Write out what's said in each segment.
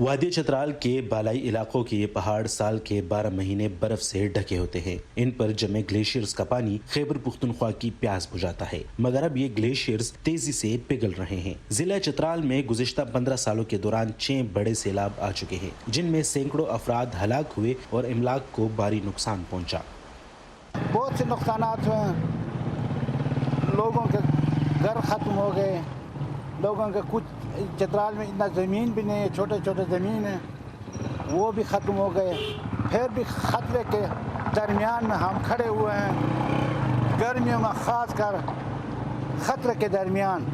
वादी चतराल के बालाई इलाकों के ये पहाड़ साल के 12 महीने बर्फ़ से ढके होते हैं। इन पर जमे ग्लेशियर्स का पानी खैबर पुख्तनख्वा की प्यास बुझाता है। मगर अब ये ग्लेशियर्स तेज़ी से पिघल रहे हैं। जिला चतराल में गुजशत 15 सालों के दौरान छह बड़े सैलाब आ चुके हैं, जिनमें सैकड़ों अफराद हलाक हुए और इमलाक को भारी नुकसान पहुँचा। बहुत से नुकसान हुए लोगों के घर ख़त्म हो गए। लोगों के कुछ चतराल में इतना ज़मीन भी नहीं है छोटे छोटे ज़मीन है। वो भी ख़त्म हो गए। फिर भी ख़तरे के दरमियान में हम खड़े हुए हैं। गर्मियों में ख़ास कर ख़तरे के दरमियान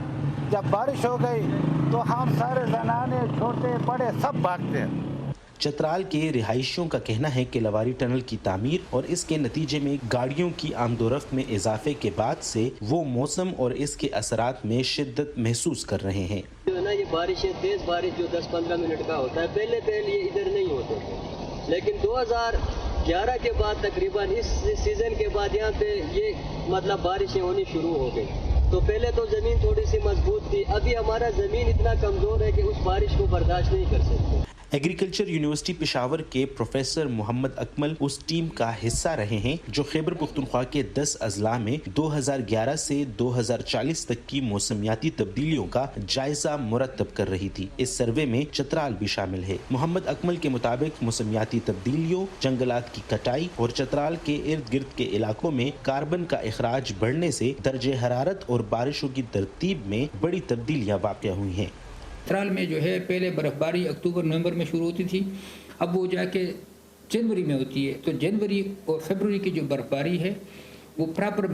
जब बारिश हो गई तो हम सारे जनाने, छोटे, बड़े सब भागते हैं। चतराल के रिहायशियों का कहना है कि लवारी टनल की तामीर और इसके नतीजे में गाड़ियों की आमदोरफ्त में इजाफे के बाद से वो मौसम और इसके असरात में शिद्दत महसूस कर रहे हैं। जो है ना, ये बारिश तेज बारिश जो 10-15 मिनट का होता है, पहले पहले ये इधर नहीं होते थे। लेकिन 2011 के बाद तकरीबन, इस सीज़न के बाद यहाँ पे ये मतलब बारिशें होनी शुरू हो गई। तो पहले तो ज़मीन थोड़ी सी मज़बूत थी, अभी हमारा ज़मीन इतना कमज़ोर है कि उस बारिश को बर्दाश्त नहीं कर सकते। एग्रीकल्चर यूनिवर्सिटी पिशावर के प्रोफेसर मोहम्मद अकमल उस टीम का हिस्सा रहे हैं, जो खैबर पुख्तनख्वा के 10 अजला में 2011 से 2040 तक की मौसमियाती तब्दीलियों का जायजा मुरतब कर रही थी। इस सर्वे में चतराल भी शामिल है। मोहम्मद अकमल के मुताबिक मौसमियाती तब्दीलियों, जंगलात की कटाई और चतराल के इर्द गिर्द के इलाकों में कार्बन का अखराज बढ़ने से दर्ज हरारत और बारिशों की तरतीब में बड़ी तब्दीलियाँ वाक़ हुई हैं। चतराल में जो है, पहले बर्फ़बारी अक्टूबर, नवंबर में शुरू होती थी। अब वो जाके जनवरी में होती है। तो जनवरी और फरवरी की जो बर्फ़बारी है, वो प्रॉपर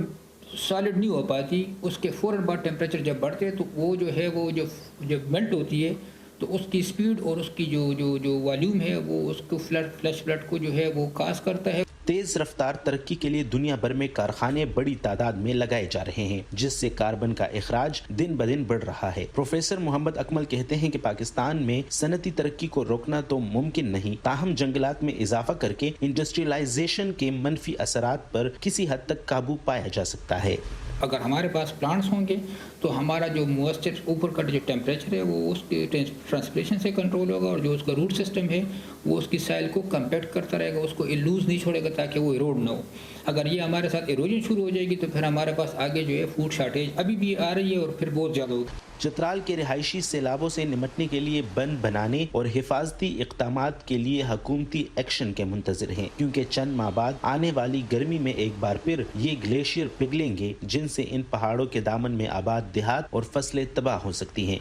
सॉलिड नहीं हो पाती। उसके फ़ौर बाद टेम्परेचर जब बढ़ते हैं तो वो जो है, वो जो जब मेल्ट होती है तो उसकी स्पीड और उसकी जो जो जो वॉल्यूम है, वो उसको फ्लड फ्लैश फ्लड को जो है, वो कास करता है। तेज रफ्तार तरक्की के लिए दुनिया भर में कारखाने बड़ी तादाद में लगाए जा रहे हैं, जिससे कार्बन का अखराज दिन ब दिन बढ़ रहा है। प्रोफेसर मोहम्मद अकमल कहते हैं की पाकिस्तान में सनती तरक्की को रोकना तो मुमकिन नहीं, ताहम जंगलात में इजाफा करके इंडस्ट्रियलाइजेशन के मनफी असरात पर किसी हद तक काबू पाया जा सकता है। अगर हमारे पास प्लांट्स होंगे तो हमारा जो मॉइस्चर ऊपर का जो टेम्परेचर है, वो उसके ट्रांसपरेशन से कंट्रोल होगा और जो उसका रूट सिस्टम है, वो उसकी साइल को कम्पैक्ट करता रहेगा, उसको लूज नहीं छोड़ेगा ताकि वो इरोड ना हो। अगर ये हमारे साथ इरोजन शुरू हो जाएगी तो फिर हमारे पास आगे जो है फ़ूड शार्टेज अभी भी आ रही है और फिर बहुत ज़्यादा होगी। चतराल के रिहायशी सैलाबों से निमटने के लिए बंद बनाने और हिफाजती इकदाम के लिए हकूमती एक्शन के मुंतजर हैं। क्योंकि चंद माह बाद आने वाली गर्मी में एक बार फिर ये ग्लेशियर पिघलेंगे, जिनसे इन पहाड़ों के दामन में आबाद देहात और फ़सलें तबाह हो सकती हैं।